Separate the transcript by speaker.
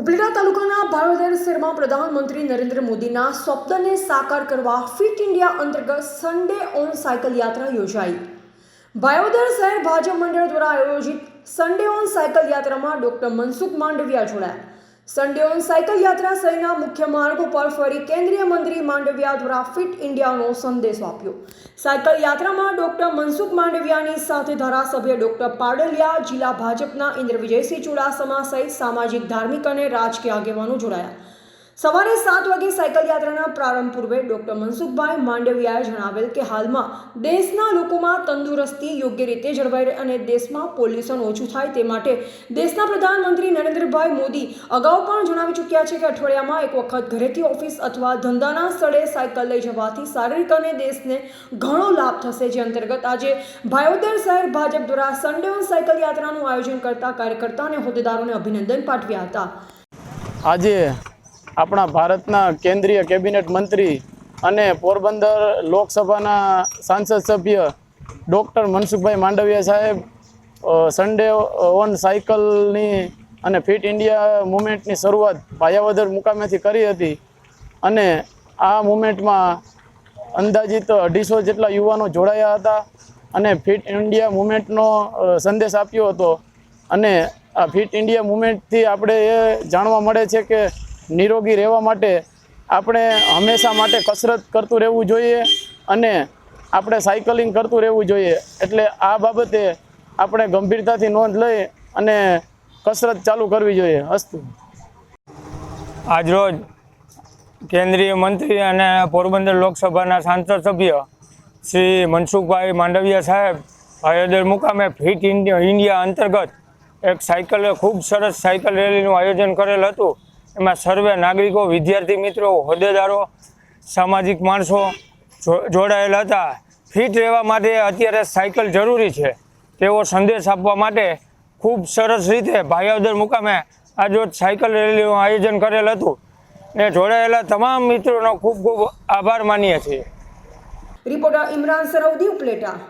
Speaker 1: ઉપલેટા તાલુકાના ભારોદર શહેરમાં પ્રધાનમંત્રી નરેન્દ્ર મોદીના સ્વપ્નને સાકાર કરવા ફિટ ઇન્ડિયા અંતર્ગત સન્ડે ઓન સાયકલ યાત્રા યોજાઈ. ભાયોદર શહેર ભાજપ મંડળ દ્વારા આયોજિત સન્ડે ઓન સાયકલ યાત્રામાં ડોક્ટર મનસુખ માંડવિયા જોડાયા. સન્ડે ઓન સાયકલ યાત્રા સહિતના મુખ્ય માર્ગો પર ફરી કેન્દ્રીય મંત્રી માંડવિયા દ્વારા ફિટ ઇન્ડિયાનો સંદેશો આપ્યો. સાયકલ યાત્રામાં ડોક્ટર મનસુખ માંડવિયાની સાથે ધારાસભ્ય ડોક્ટર પાડલિયા, જિલ્લા ભાજપના ઇન્દ્ર વિજયસિંહ ચુડાસમા સહિત સામાજિક, ધાર્મિક અને રાજકીય આગેવાનો જોડાયા. સવારે સાત વાગે સાયકલ યાત્રાના પ્રારંભ પૂર્વે ડોક્ટર મનસુખભાઈ માંડવિયાએ જણાવેલ કે હાલમાં દેશના લોકોમાં તંદુરસ્તી યોગ્ય રીતે જળવાઈ રહે અને દેશમાં પોલ્યુશન ઓછું થાય તે માટે દેશના પ્રધાનમંત્રી નરેન્દ્રભાઈ મોદી અગાઉ પણ જણાવી ચૂક્યા છે કે અઠવાડિયામાં એક વખત ઘરેથી ઓફિસ અથવા ધંધાના સ્થળે સાયકલ લઈ જવાથી શારીરિક અને દેશને ઘણો લાભ થશે, જે અંતર્ગત આજે ભાયોદર શહેર ભાજપ દ્વારા સન્ડે ઓન સાયકલ યાત્રાનું આયોજન કરતા કાર્યકર્તા અને હોદ્દેદારોને અભિનંદન પાઠવ્યા હતા.
Speaker 2: આજે આપણા ભારતના કેન્દ્રીય કેબિનેટ મંત્રી અને પોરબંદર લોકસભાના સાંસદ સભ્ય ડૉક્ટર મનસુખભાઈ માંડવિયા સાહેબ સન્ડે ઓન સાયકલની અને ફિટ ઇન્ડિયા મુમેન્ટની શરૂઆત ભાયાવદર મુકામેથી કરી હતી અને આ મુમેન્ટમાં અંદાજિત અઢીસો જેટલા યુવાનો જોડાયા હતા અને ફિટ ઇન્ડિયા મુમેન્ટનો સંદેશ આપ્યો હતો. અને આ ફિટ ઇન્ડિયા મુમેન્ટથી આપણે એ જાણવા મળે છે કે નિરોગી રહેવા માટે આપણે હંમેશા માટે કસરત કરતું રહેવું જોઈએ અને આપણે સાયકલિંગ કરતું રહેવું જોઈએ. એટલે આ બાબતે આપણે ગંભીરતાથી નોંધ લઈ અને કસરત ચાલુ કરવી જોઈએ. અસ્તુ.
Speaker 3: આજરોજ કેન્દ્રીય મંત્રી અને પોરબંદર લોકસભાના સાંસદ સભ્ય શ્રી મનસુખભાઈ માંડવિયા સાહેબ અયોધ્યા મુકામે ફિટ ઇન્ડિયા અંતર્ગત એક સાયકલ, ખૂબ સરસ સાયકલ રેલીનું આયોજન કરેલ હતું. એમાં સર્વે નાગરિકો, વિદ્યાર્થી મિત્રો, હોદ્દેદારો, સામાજિક માણસો જો- જોડાયેલા હતા. ફિટ રહેવા માટે અત્યારે સાયકલ જરૂરી છે. તેવો સંદેશ આપવા માટે ખૂબ સરસ રીતે ભાયાવદર મુકામે આજરોજ સાયકલ રેલીનું આયોજન કરેલ હતું. ને જોડાયેલા તમામ મિત્રોનો ખૂબ ખૂબ આભાર માનીએ છીએ.
Speaker 1: રિપોર્ટર ઇમરાન સરવદી ઉપલેટા.